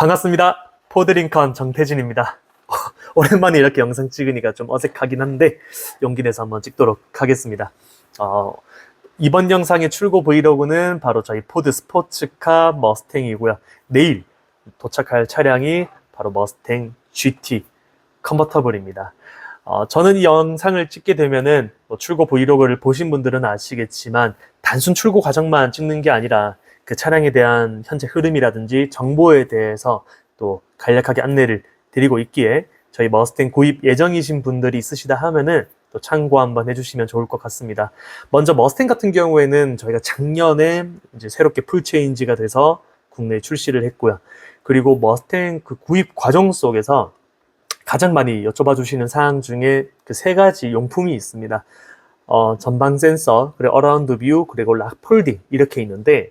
반갑습니다. 포드링컨 정태진입니다. 오랜만에 이렇게 영상 찍으니까 좀 어색하긴 한데 용기 내서 한번 찍도록 하겠습니다. 어, 이번 영상의 출고 브이로그는 바로 저희 포드 스포츠카 머스탱이고요. 내일 도착할 차량이 바로 머스탱 GT 컨버터블입니다. 어, 저는 이 영상을 찍게 되면은 뭐 출고 브이로그를 보신 분들은 아시겠지만 단순 출고 과정만 찍는 게 아니라 그 차량에 대한 현재 흐름이라든지 정보에 대해서 또 간략하게 안내를 드리고 있기에 저희 머스탱 구입 예정이신 분들이 있으시다 하면은 또 참고 한번 해주시면 좋을 것 같습니다. 먼저 머스탱 같은 경우에는 저희가 작년에 이제 새롭게 풀 체인지가 돼서 국내에 출시를 했고요. 그리고 머스탱 그 구입 과정 속에서 가장 많이 여쭤봐 주시는 사항 중에 그 세 가지 용품이 있습니다. 어, 전방 센서, 그리고 어라운드 뷰, 그리고 락 폴딩 이렇게 있는데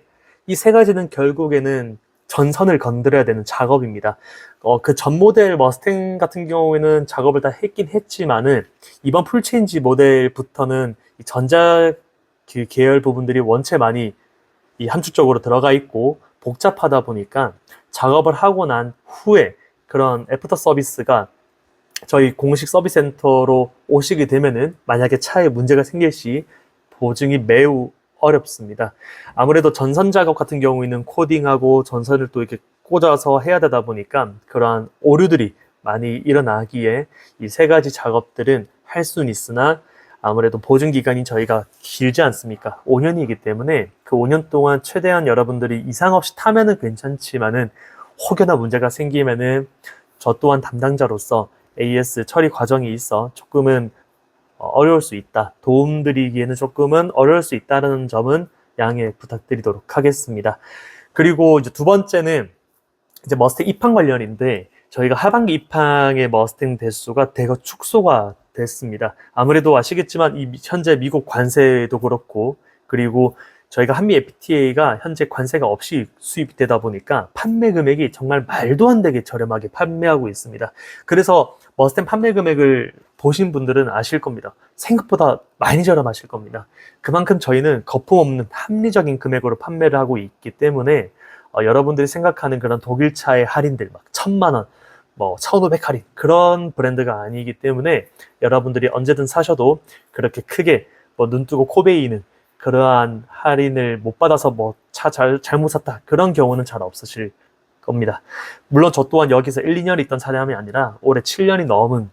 이 세 가지는 결국에는 전선을 건드려야 되는 작업입니다. 어, 그 전 모델 머스탱 같은 경우에는 작업을 다 했긴 했지만은 이번 풀체인지 모델부터는 이 전자 그 계열 부분들이 원체 많이 이 함축 쪽으로 들어가 있고 복잡하다 보니까 작업을 하고 난 후에 그런 애프터 서비스가 저희 공식 서비스 센터로 오시게 되면은 만약에 차에 문제가 생길 시 보증이 매우 어렵습니다. 아무래도 전선 작업 같은 경우에는 코딩하고 전선을 또 이렇게 꽂아서 해야 되다 보니까 그러한 오류들이 많이 일어나기에 이 세 가지 작업들은 할 수는 있으나 아무래도 보증 기간이 저희가 길지 않습니까? 5년이기 때문에 그 5년 동안 최대한 여러분들이 이상 없이 타면은 괜찮지만은 혹여나 문제가 생기면은 저 또한 담당자로서 AS 처리 과정이 있어 조금은 어, 어려울 수 있다. 도움드리기에는 조금은 어려울 수 있다는 점은 양해 부탁드리도록 하겠습니다. 그리고 이제 두 번째는 이제 머스탱 입항 관련인데 저희가 하반기 입항의 머스탱 대수가 대거 축소가 됐습니다. 아무래도 아시겠지만 이 미- 현재 미국 관세도 그렇고 그리고 저희가 한미 FTA가 현재 관세가 없이 수입되다 보니까 판매 금액이 정말 말도 안 되게 저렴하게 판매하고 있습니다. 그래서 머스탱 판매 금액을 보신 분들은 아실 겁니다. 생각보다 많이 저렴하실 겁니다. 그만큼 저희는 거품 없는 합리적인 금액으로 판매를 하고 있기 때문에 어, 여러분들이 생각하는 그런 독일차의 할인들 막 천만 원, 뭐 1,500 할인 그런 브랜드가 아니기 때문에 여러분들이 언제든 사셔도 그렇게 크게 뭐 눈 뜨고 코 베이는 그러한 할인을 못 받아서 뭐 차 잘, 잘못 샀다 그런 경우는 잘 없으실 겁니다. 물론 저 또한 여기서 1, 2년 있던 사람이 아니라 올해 7년이 넘은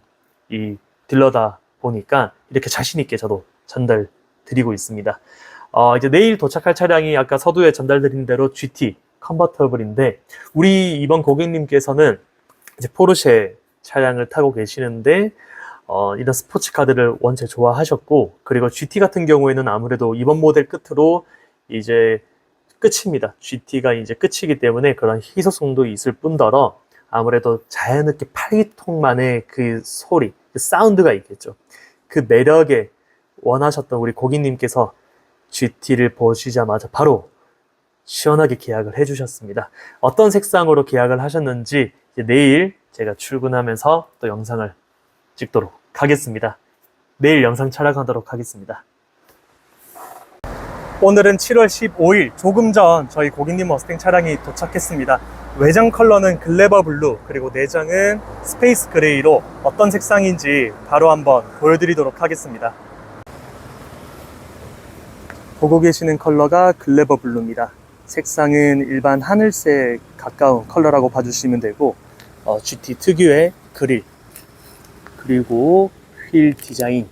이 딜러다 보니까 이렇게 자신 있게 저도 전달 드리고 있습니다. 어, 이제 내일 도착할 차량이 아까 서두에 전달드린 대로 GT 컨버터블인데 우리 이번 고객님께서는 이제 포르쉐 차량을 타고 계시는데 어, 이런 스포츠카들을 원체 좋아하셨고 그리고 GT 같은 경우에는 아무래도 이번 모델 끝으로 이제 끝입니다. GT가 이제 끝이기 때문에 그런 희소성도 있을 뿐더러 아무래도 자연스럽게 팔기통만의 그 소리, 그 사운드가 있겠죠. 그 매력에 원하셨던 우리 고객님께서 GT를 보시자마자 바로 시원하게 계약을 해주셨습니다. 어떤 색상으로 계약을 하셨는지 내일 제가 출근하면서 또 영상을 찍도록 하겠습니다. 내일 영상 촬영하도록 하겠습니다. 오늘은 7월 15일 조금 전 저희 고객님 머스탱 차량이 도착했습니다. 외장 컬러는 글래버 블루 그리고 내장은 스페이스 그레이로 어떤 색상인지 바로 한번 보여드리도록 하겠습니다. 보고 계시는 컬러가 글래버 블루입니다. 색상은 일반 하늘색 가까운 컬러라고 봐주시면 되고 어, GT 특유의 그릴 그리고 휠 디자인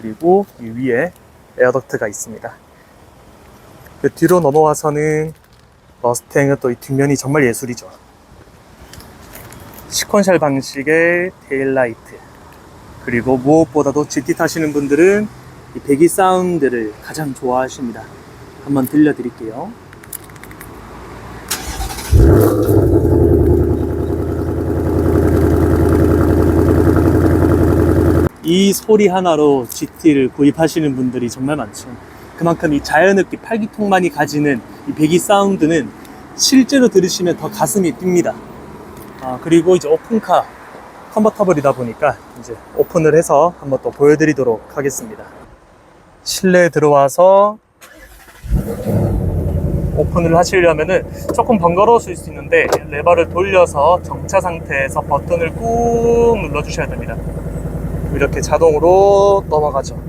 그리고 이 위에 에어덕트가 있습니다. 그 뒤로 넘어와서는 머스탱은 또 이 뒷면이 정말 예술이죠. 시퀀셜 방식의 테일라이트 그리고 무엇보다도 GT 타시는 분들은 이 배기 사운드를 가장 좋아하십니다. 한번 들려드릴게요. 이 소리 하나로 GT를 구입하시는 분들이 정말 많죠. 그만큼 이 자연흡기 팔기통만이 가지는 이 배기 사운드는 실제로 들으시면 더 가슴이 뜁니다. 아, 그리고 이제 오픈카 컨버터블이다 보니까 이제 오픈을 해서 한번 또 보여드리도록 하겠습니다. 실내에 들어와서 오픈을 하시려면은 조금 번거로우실 수 있는데 레버를 돌려서 정차 상태에서 버튼을 꾹 눌러주셔야 됩니다. 이렇게 자동으로 넘어가죠.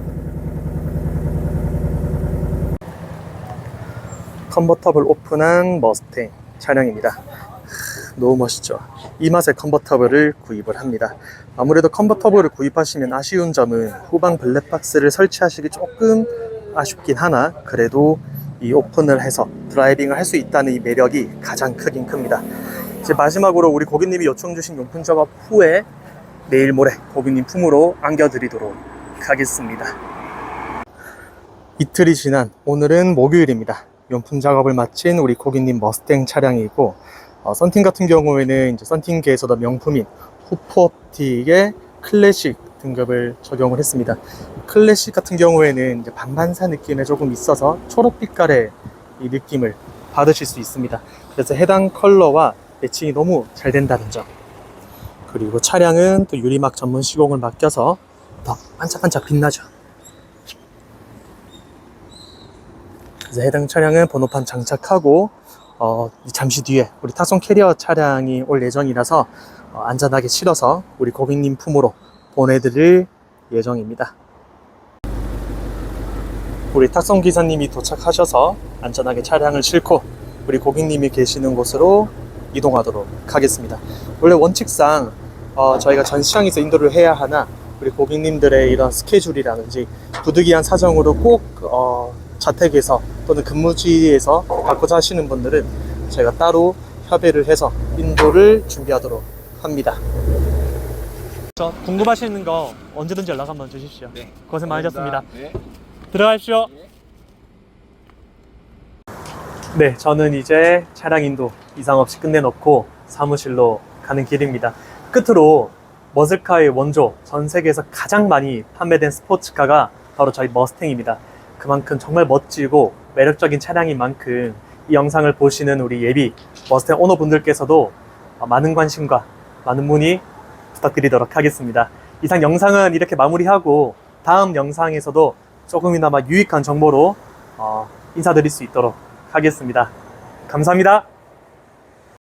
컨버터블 오픈한 머스탱 차량입니다. 하, 너무 멋있죠. 이 맛에 컨버터블을 구입을 합니다. 아무래도 컨버터블을 구입하시면 아쉬운 점은 후방 블랙박스를 설치하시기 조금 아쉽긴 하나 그래도 이 오픈을 해서 드라이빙을 할 수 있다는 이 매력이 가장 크긴 큽니다. 이제 마지막으로 우리 고객님이 요청 주신 용품 작업 후에 내일 모레 고객님 품으로 안겨드리도록 하겠습니다. 이틀이 지난 오늘은 목요일입니다. 용품 작업을 마친 우리 고객님 머스탱 차량이고 어, 썬팅 같은 경우에는 이제 썬팅계에서도 명품인 후프옵틱의 클래식 등급을 적용을 했습니다. 클래식 같은 경우에는 이제 반반사 느낌에 조금 있어서 초록 빛깔의 이 느낌을 받으실 수 있습니다. 그래서 해당 컬러와 매칭이 너무 잘 된다는 점. 그리고 차량은 또 유리막 전문 시공을 맡겨서 더 반짝반짝 빛나죠. 그래서 해당 차량은 번호판 장착하고 어, 잠시 뒤에 우리 탁송 캐리어 차량이 올 예정이라서 어, 안전하게 실어서 우리 고객님 품으로 보내드릴 예정입니다. 우리 탁송 기사님이 도착하셔서 안전하게 차량을 싣고 우리 고객님이 계시는 곳으로 이동하도록 하겠습니다. 원래 원칙상 어, 저희가 전 시장에서 인도를 해야 하나 우리 고객님들의 이런 스케줄이라든지 부득이한 사정으로 꼭 어, 자택에서 또는 근무지에서 받고자 하시는 분들은 저희가 따로 협의를 해서 인도를 준비하도록 합니다. 저 궁금하시는 거 언제든지 연락 한번 주십시오. 네. 고생 많으셨습니다. 네. 들어가십시오. 네, 저는 이제 차량 인도 이상 없이 끝내놓고 사무실로 가는 길입니다. 끝으로 머슬카의 원조, 전 세계에서 가장 많이 판매된 스포츠카가 바로 저희 머스탱입니다. 그만큼 정말 멋지고 매력적인 차량인 만큼 이 영상을 보시는 우리 예비 머스탱 오너 분들께서도 많은 관심과 많은 문의 부탁드리도록 하겠습니다. 이상 영상은 이렇게 마무리하고 다음 영상에서도 조금이나마 유익한 정보로 어, 인사드릴 수 있도록 하겠습니다. 감사합니다.